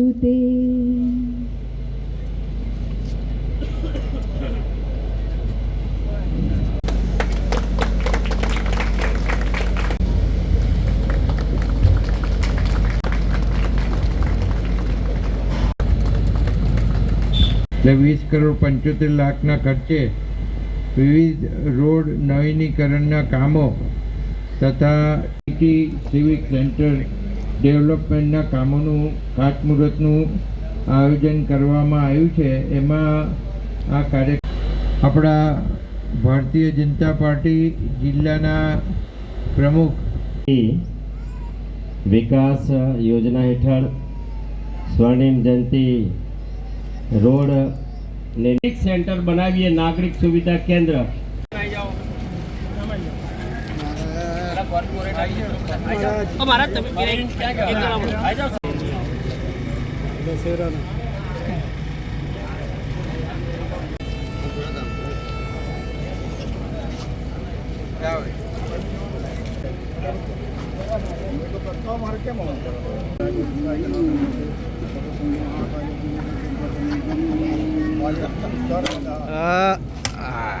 તે વીસ કરોડ પંચોતેર લાખના ખર્ચે વિવિધ રોડ નવીનીકરણના કામો તથા સિવિક સેન્ટર ડેવલપમેન્ટના કામોનું ખાતમુહૂર્તનું આયોજન કરવામાં આવ્યું છે. એમાં આ કાર્ય આપણા ભારતીય જનતા પાર્ટી જિલ્લાના પ્રમુખ વિકાસ યોજના હેઠળ સ્વર્ણિમ જયંતિ રોડ સેન્ટર બનાવીએ નાગરિક સુવિધા કેન્દ્ર. Aí, aí, aí, Ah, ah.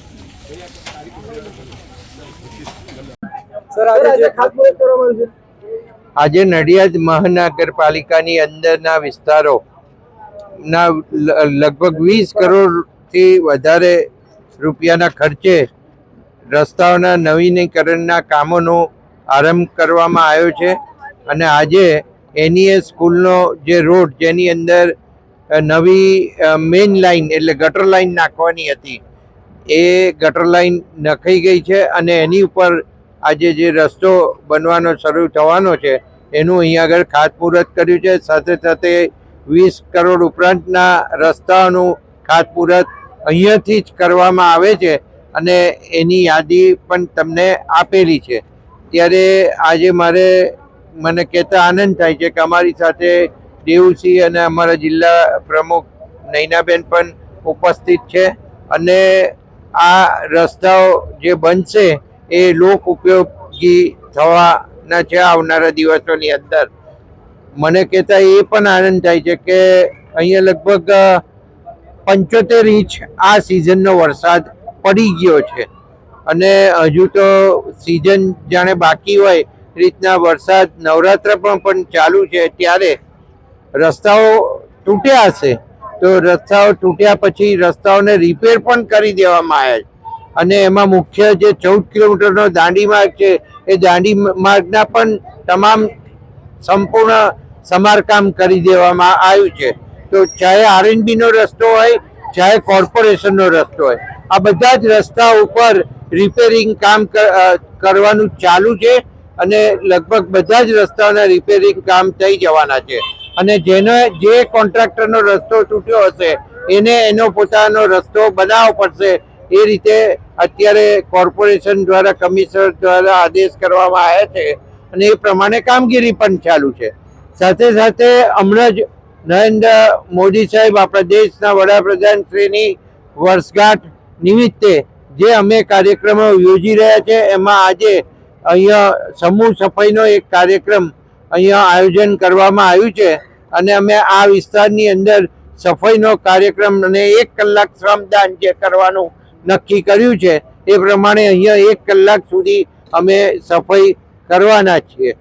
આજે નડિયાદ મહાનગરપાલિકાની અંદરના વિસ્તારો ના લગભગ વીસ કરોડથી વધારે રૂપિયાના ખર્ચે રસ્તાઓના નવીનીકરણના કામોનો આરંભ કરવામાં આવ્યો છે અને આજે એનીએ સ્કૂલનો જે રોડ જેની અંદર નવી મેઇન લાઈન એટલે ગટર લાઈન નાખવાની હતી એ ગટર લાઈન નખાઈ ગઈ છે અને એની ઉપર આજે જે રસ્તો બનવાનો શરૂ થવાનો છે, એનું અહીંયા આગળ ખાતમુહૂર્ત કર્યું છે. સાથે સાથે વીસ કરોડ ઉપરાંતના રસ્તાઓનું ખાતમુહૂર્ત અહીંયાથી જ કરવામાં આવે છે અને એની યાદી પણ તમને આપેલી છે. ત્યારે આજે મારે, મને કહેતા આનંદ થાય છે કે અમારી સાથે દેવસિંહ અને અમારા જિલ્લા પ્રમુખ નૈનાબેન પણ ઉપસ્થિત છે અને આ રસ્તાઓ જે બનશે એ લોક ઉપયોગી થવાના છે આવનારા દિવસોની અંદર. મને કહેતા એ પણ આનંદ થાય છે કે અહીંયા લગભગ પંચોતેર ઇંચ આ સિઝનનો વરસાદ પડી ગયો છે. અને હજુ તો સિઝન જાણે બાકી હોય, રીતના વરસાદ નવરાત્ર પણ પણ ચાલુ છે ત્યારે રસ્તાઓ તૂટ્યા હશે. તો રસ્તાઓ તૂટ્યા પછી રસ્તાઓને રિપેર પણ કરી દેવામાં આવ્યા છે. અને એમાં મુખ્ય જે ચૌદ કિલોમીટરનો દાંડી માર્ગ છે, એ દાંડી માર્ગના પણ તમામ સંપૂર્ણ સમારકામ કરી દેવામાં આવ્યું છે. તો ચાહે આરએનબીનો રસ્તો હોય, ચાહે કોર્પોરેશનનો રસ્તો હોય, આ બધા જ રસ્તા ઉપર રિપેરિંગ કામ કરવાનું ચાલુ છે અને લગભગ બધા જ રસ્તાઓના રિપેરિંગ કામ થઈ જવાના છે. અને જેનો જે કોન્ટ્રાક્ટરનો રસ્તો તૂટ્યો હશે, એને એનો પોતાનો રસ્તો બનાવવો પડશે. એ રીતે અત્યારે કોર્પોરેશન દ્વારા, કમિશનર દ્વારા આદેશ કરવામાં આવ્યા છે અને એ પ્રમાણે કામગીરી પણ ચાલુ છે. સાથે સાથે હમણાં જ નરેન્દ્ર મોદી સાહેબ આપણા દેશના વડાપ્રધાન શ્રીની વર્ષગાંઠ નિમિત્તે જે અમે કાર્યક્રમો યોજી રહ્યા છે, એમાં આજે અહીંયા સમૂહ સફાઈનો એક કાર્યક્રમ અહીંયા આયોજન કરવામાં આવ્યું છે અને અમે આ વિસ્તારની અંદર સફાઈનો કાર્યક્રમ અને એક કલાક શ્રમદાન જે કરવાનું નક્કી કર્યું છે, એ પ્રમાણે અહીંયા એક કલાક સુધી અમે સફાઈ કરવાના છીએ.